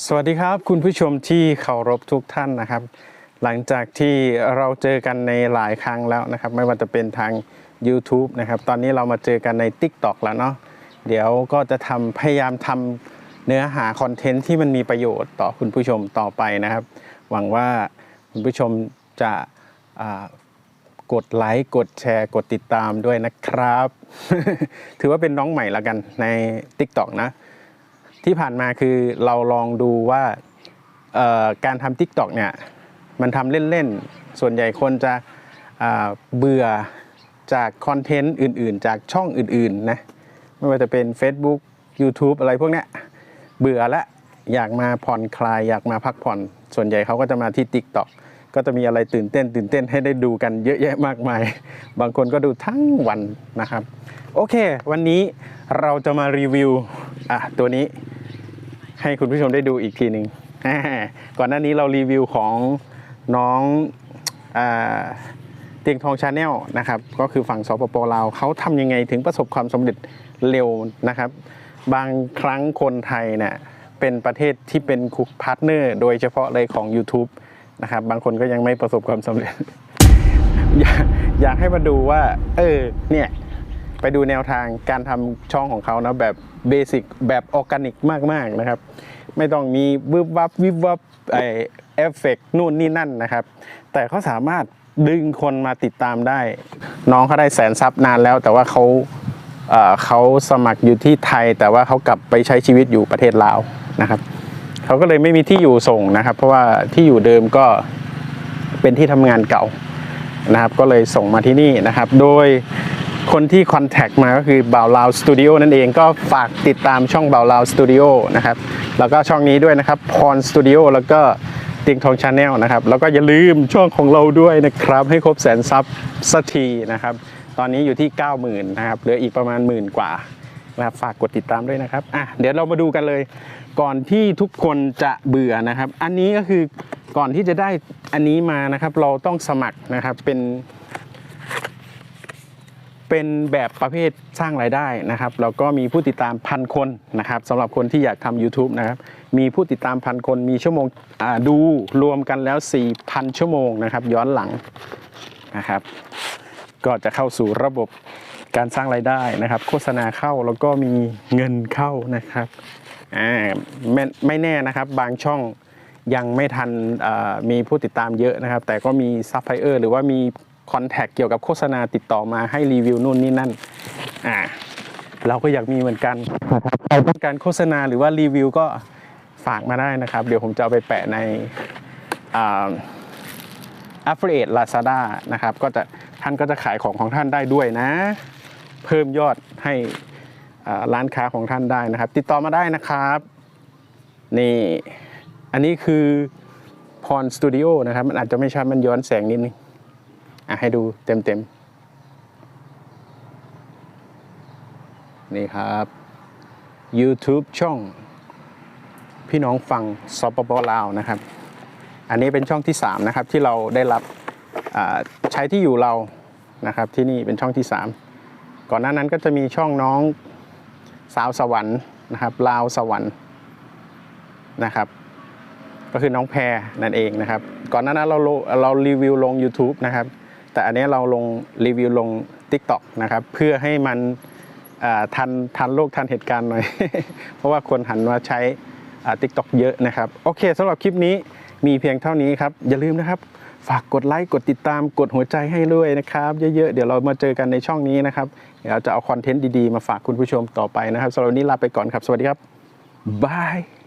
สวัสดีครับ คุณผู้ชมที่เคารพทุกท่านนะครับ หลังจากที่เราเจอกันในหลายครั้งแล้วนะครับ ไม่ว่าจะเป็นทาง YouTube นะครับ ตอนนี้เรามาเจอกันใน TikTok แล้วเนาะเดี๋ยวก็จะทำพยายามทำเนื้อหาคอนเทนต์ที่มันมีประโยชน์ต่อคุณผู้ชมต่อไปนะครับ หวังว่าคุณผู้ชมจะกดไลค์กดแชร์กดติดตามด้วยนะครับ ถือว่าเป็นน้องใหม่ละกันใน TikTok นะ ที่ผ่านมาคือเราลองดูว่าการทำ t ิ k t o k เนี่ยมันทำเล่นๆ ส่วนใหญ่คนจะเบื่อจากคอนเทนต์อื่นๆ จากช่องอื่นๆนะไม่ว่าจะเป็น Facebook YouTube อะไรพวกเนี้ยเบื่อละอยากมาผ่อนคลายอยากมาพักผ่อน ส่วนใหญ่เขาก็จะมาที่ TikTok ก็จะมีอะไรตื่นเต้น ตื่นเต้นให้ได้ดูกันเยอะแยะมากมาย บางคนก็ดูทั้งวันนะครับ โอเค วันนี้เราจะมารีวิวอะตัวนี้ ให้คุณผู้ชมได้ดูอีกทีหนึ่งก่อนหน้านี้เรารีวิวของน้องเตียงทองชาแนลนะครับ ก็คือฝั่งสปปลาวเขาทำยังไงถึงประสบความสำเร็จเร็วนะครับ บางครั้งคนไทยเนี่ยเป็นประเทศที่เป็นคุกพาร์ทเนอร์โดยเฉพาะเลยของ YouTube นะครับ บางคนก็ยังไม่ประสบความสำเร็จ อยากอยากให้มาดูว่า เออเนี่ย ไปดูแนวทางการทำช่องของเขานะแบบเบสิกแบบออร์แกนิกมากๆนะครับ ไม่ต้องมีวึบวับวิบวับไอเอฟเฟกนู่นนี่นั่นนะครับ แต่เขาสามารถดึงคนมาติดตามได้ น้องเขาได้แสนซับนานแล้ว แต่ว่าเขาเขาสมัครอยู่ที่ไทย แต่ว่าเขากลับไปใช้ชีวิตอยู่ประเทศลาวนะครับเขาก็เลยไม่มีที่อยู่ส่งนะครับ เพราะว่าที่อยู่เดิมก็เป็นที่ทำงานเก่านะครับ ก็เลยส่งมาที่นี่นะครับ โดย คนที่คอนแทคมาก็คือบ่าวลาวสตูดิโอนั่นเองก็ฝากติดตามช่องบ่าวลาวสตูดิโอนะครับ แล้วก็ช่องนี้ด้วยนะครับพรสตูดิโอแล้วก็เตียงทองชาแนลนะครับ แล้วก็อย่าลืมช่องของเราด้วยนะครับ ให้ครบแสนซับสักทีนะครับ ตอนนี้อยู่ที่ 90,000นะครับเหลืออีกประมาณหมื่นกว่านะครับฝากกดติดตามด้วยนะครับอะเดี๋ยวเรามาดูกันเลย ก่อนที่ทุกคนจะเบื่อนะครับ อันนี้ก็คือก่อนที่จะได้อันนี้มานะครับ เราต้องสมัครนะครับเป็น เป็นแบบประเภทสร้างรายได้นะครับแล้วก็มีผู้ติดตามพันคนนะครับสำหรับคนที่อยากทำ YouTube นะครับมีผู้ติดตามพันคนมีชั่วโมงดูรวมกันแล้ว 4,000 ชั่วโมงนะครับย้อนหลังนะครับ ก็จะเข้าสู่ระบบการสร้างรายได้นะครับ โฆษณาเข้าแล้วก็มีเงินเข้านะครับไม่ไม่แน่นะครับบางช่องยังไม่ทันมีผู้ติดตามเยอะนะครับ แต่ก็มีซัพพลายเออร์หรือว่ามี คอนแทคเกี่ยวกับโฆษณาติดต่อมาให้รีวิวนู่นนี่นั่นอ่าเราก็อยากมีเหมือนกันนะครับใครต้องการโฆษณาหรือว่ารีวิวก็ฝากมาได้นะครับ เดี๋ยวผมจะเอาไปแปะในอ่า Affiliate Lazada นะครับก็จะท่านก็จะขายของของท่านได้ด้วยนะ เพิ่มยอดให้ร้านค้าของท่านได้นะครับ ติดต่อมาได้นะครับนี่อันนี้คือพรสตูดิโอนะครับ มันอาจจะไม่ชัดมันย้อนแสงนิดนึง อะให้ดูเต็มๆนี่ครับ YouTube ช่อง พี่น้องฟังสปปลาวนะครับ อันนี้เป็นช่องที่ 3 นะครับ ที่เราได้รับใช้ที่อยู่เรานะครับ ที่นี่เป็นช่องที่ 3 ก่อนหน้านั้นก็จะมีช่องน้องสาวสวรรค์นะครับลาวสวรรค์นะครับ ก็คือน้องแพรนั่นเองนะครับ ก่อนหน้านั้นเราเรารีวิวลง YouTube นะครับ แต่อันนี้เราลงรีวิวลง TikTok นะครับเพื่อให้มันทันทันโลกทันเหตุการณ์หน่อย เพราะว่าคนหันมาใช้ทิกตอกเยอะนะครับ โอเคสำหรับคลิปนี้มีเพียงเท่านี้ครับ อย่าลืมนะครับ ฝากกดไลค์กดติดตามกดหัวใจให้ด้วยนะครับ เยอะๆ เดี๋ยวเรามาเจอกันในช่องนี้นะครับ เดี๋ยวเราจะเอาคอนเทนต์ดีๆ มาฝากคุณผู้ชมต่อไปนะครับสำหรับวันนี้ลาไปก่อนครับ สวัสดีครับบาย